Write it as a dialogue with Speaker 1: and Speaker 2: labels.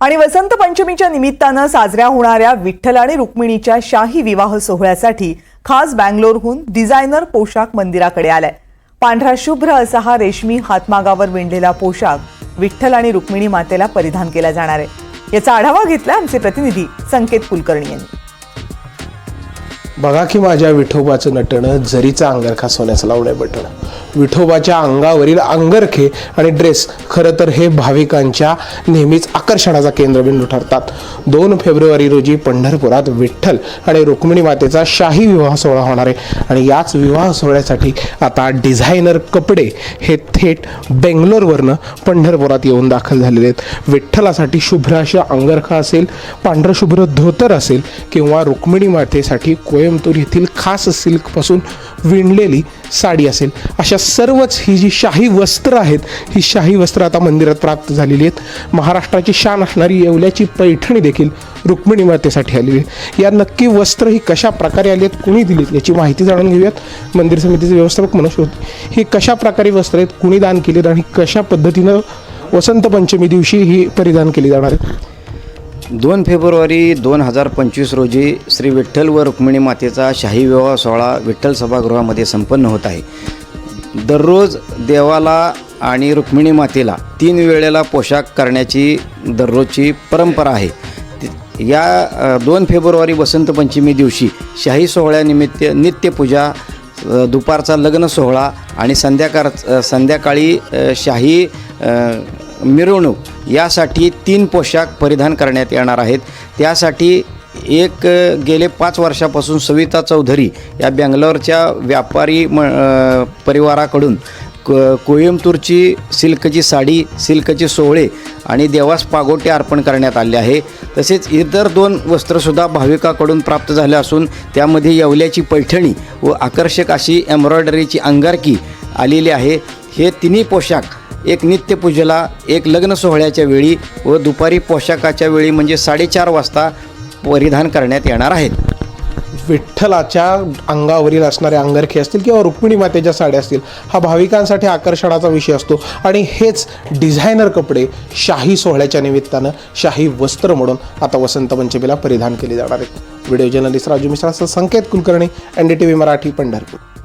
Speaker 1: आणि वसंत पंचमीच्या निमित्तानं साजऱ्या होणाऱ्या विठ्ठल आणि रुक्मिणीच्या शाही विवाह सोहळ्यासाठी खास बँगलोरहून डिझायनर पोशाख मंदिराकडे आलाय. पांढरा शुभ्र असा हा रेशमी हातमागावर विणलेला पोशाख विठ्ठल आणि रुक्मिणी मातेला परिधान केला जाणार आहे. याचा आढावा घेतला आमचे प्रतिनिधी संकेत कुलकर्णी यांनी.
Speaker 2: बघा की माझ्या विठोबाचं नटणं जरीचा अंगरखा सोन्याचं लावलंय बटणं. विठोबाच्या अंगावरील अंगरखे आणि ड्रेस खरं तर हे भाविकांच्या नेहमीच आकर्षणाचा केंद्रबिंदू ठरतात. दोन फेब्रुवारी रोजी पंढरपुरात विठ्ठल आणि रुक्मिणी मातेचा शाही विवाह सोहळा होणार आहे. आणि याच विवाह सोहळ्यासाठी आता डिझायनर कपडे हे थेट बेंगलोरवरनं पंढरपुरात येऊन दाखल झालेले आहेत. विठ्ठलासाठी शुभ्र अशा अंगरखा असेल पांढरशुभ्र धोतर असेल किंवा रुक्मिणी मातेसाठी कोय कोयंबतूर येथील खास सिल्कपासून विणलेली साडी असेल. अशा सर्वच ही जी शाही वस्त्र आहेत ही शाही वस्त्र आता मंदिरात प्राप्त झालेली आहेत. महाराष्ट्राची शान असणारी येवल्याची पैठणी देखील रुक्मिणी मातेसाठी आलेली आहे. या नक्की वस्त्र ही कशा प्रकारे आली आहेत कुणी दिलीत याची माहिती जाणून घेऊयात. मंदिर समितीचे व्यवस्थापक मनोज होते ही कशा प्रकारे वस्त्र आहेत कुणी दान केलीत आणि कशा पद्धतीनं वसंत पंचमी दिवशी ही परिधान केली जाणार आहेत
Speaker 3: दोन फेब्रुवारी दोन हजार पंचवीस रोजी श्री विठ्ठल व रुक्मिणी मातेचा शाही विवाह सोहळा विठ्ठल सभागृहामध्ये संपन्न होत आहे. दररोज देवाला आणि रुक्मिणी मातेला तीन वेळेला पोशाख करण्याची दररोजची परंपरा आहे. या दोन फेब्रुवारी वसंत पंचमी दिवशी शाही सोहळ्यानिमित्त नित्यपूजा दुपारचा लग्न सोहळा आणि संध्याकाळ संध्याकाळी शाही मिरवणूक यासाठी तीन पोशाख परिधान करण्यात येणार आहेत. त्यासाठी एक गेले पाच वर्षापासून सविता चौधरी या बँगलोरच्या व्यापारी म परिवाराकडून क कोईमतूरची सिल्कची साडी सिल्कचे सोहळे आणि देवास पागोटे अर्पण करण्यात आले आहे. तसेच इतर दोन वस्त्रसुद्धा भाविकाकडून प्राप्त झाले असून त्यामध्ये येवल्याची पैठणी व आकर्षक अशी एम्ब्रॉयडरीची अंगारकी आलेली आहे. हे तिन्ही पोशाख एक नित्यपूजेला एक लग्न सोहळ्याच्या वेळी व दुपारी पोशाखाच्या वेळी म्हणजे साडेचार वाजता परिधान करण्यात येणार आहेत.
Speaker 2: विठ्ठलाच्या अंगावरील असणारे अंगरखे असतील किंवा रुक्मिणी मातेच्या साड्या असतील हा भाविकांसाठी आकर्षणाचा विषय असतो. आणि हेच डिझायनर कपडे शाही सोहळ्याच्या निमित्तानं शाही वस्त्र म्हणून आता वसंत पंचमीला परिधान केले जाणार आहेत. Video journalist Raju Mishra Sanket Kulkarni N D T V Marathi Pandharpur.